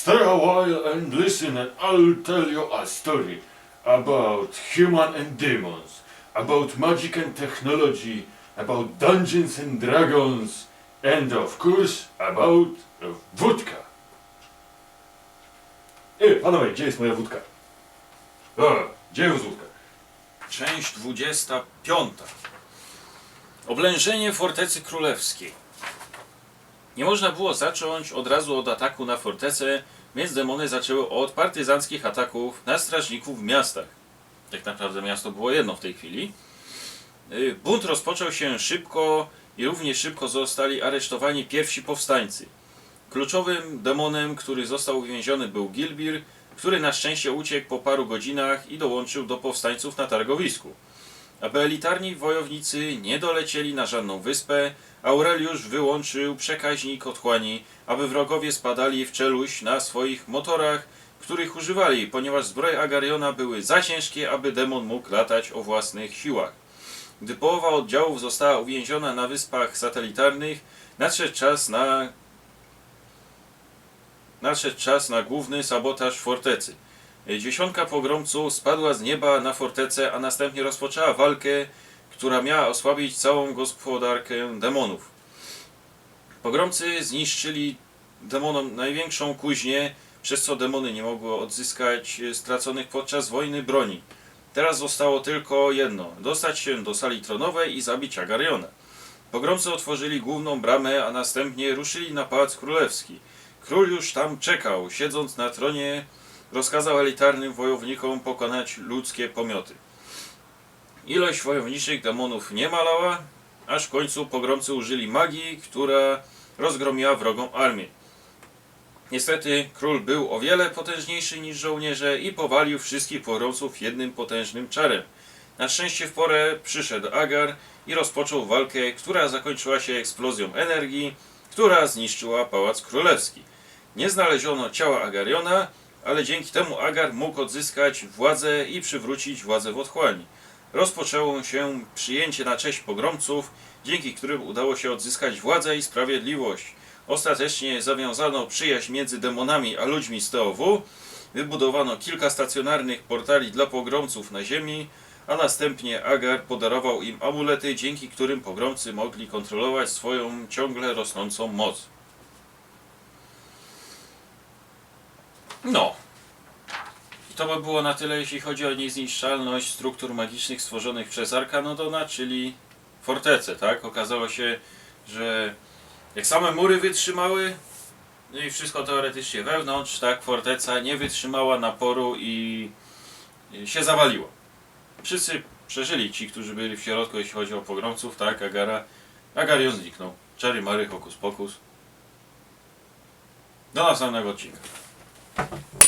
Stay a while and listen, and I'll tell you a story about human and demons, about magic and technology, about dungeons and dragons, and of course about wódka. Ej, panowie, gdzie jest moja wódka? O, gdzie jest wódka? Część 25. Oblężenie fortecy królewskiej. Nie można było zacząć od razu od ataku na fortecę, więc demony zaczęły od partyzanckich ataków na strażników w miastach. Tak naprawdę miasto było jedno w tej chwili. Y, Bunt rozpoczął się szybko i równie szybko zostali aresztowani pierwsi powstańcy. Kluczowym demonem, który został uwięziony był Gilbir, który na szczęście uciekł po paru godzinach i dołączył do powstańców na targowisku. Aby elitarni wojownicy nie dolecieli na żadną wyspę, Aureliusz wyłączył przekaźnik otchłani, aby wrogowie spadali w czeluść na swoich motorach, których używali, ponieważ zbroje Agariona były za ciężkie, aby demon mógł latać o własnych siłach. Gdy połowa oddziałów została uwięziona na wyspach satelitarnych, nadszedł czas na nadszedł czas na główny sabotaż fortecy. Dziesiątka pogromców spadła z nieba na fortecę, a następnie rozpoczęła walkę, która miała osłabić całą gospodarkę demonów. Pogromcy zniszczyli demonom największą kuźnię, przez co demony nie mogły odzyskać straconych podczas wojny broni. Teraz zostało tylko jedno: dostać się do sali tronowej i zabić Agariona. Pogromcy otworzyli główną bramę, a następnie ruszyli na pałac królewski. Król już tam czekał, siedząc na tronie, rozkazał elitarnym wojownikom pokonać ludzkie pomioty. Ilość wojowniczych demonów nie malała, aż w końcu pogromcy użyli magii, która rozgromiła wrogą armię. Niestety król był o wiele potężniejszy niż żołnierze i powalił wszystkich pogromców jednym potężnym czarem. Na szczęście w porę przyszedł Agar i rozpoczął walkę, która zakończyła się eksplozją energii, która zniszczyła Pałac Królewski. Nie znaleziono ciała Agariona, ale dzięki temu Agar mógł odzyskać władzę i przywrócić władzę w otchłani. Rozpoczęło się przyjęcie na cześć pogromców, dzięki którym udało się odzyskać władzę i sprawiedliwość. Ostatecznie zawiązano przyjaźń między demonami a ludźmi z TOW, wybudowano kilka stacjonarnych portali dla pogromców na ziemi, a następnie Agar podarował im amulety, dzięki którym pogromcy mogli kontrolować swoją ciągle rosnącą moc. No. I to by było na tyle, jeśli chodzi o niezniszczalność struktur magicznych stworzonych przez Arkanodona, czyli fortece, tak? Okazało się, że jak same mury wytrzymały, no i wszystko teoretycznie wewnątrz, tak? Forteca nie wytrzymała naporu i się zawaliła. Wszyscy przeżyli, ci, którzy byli w środku, jeśli chodzi o pogromców, tak? Agara, Agarion zniknął. Czary Mary, hokus pokus. Do następnego odcinka. Thank you.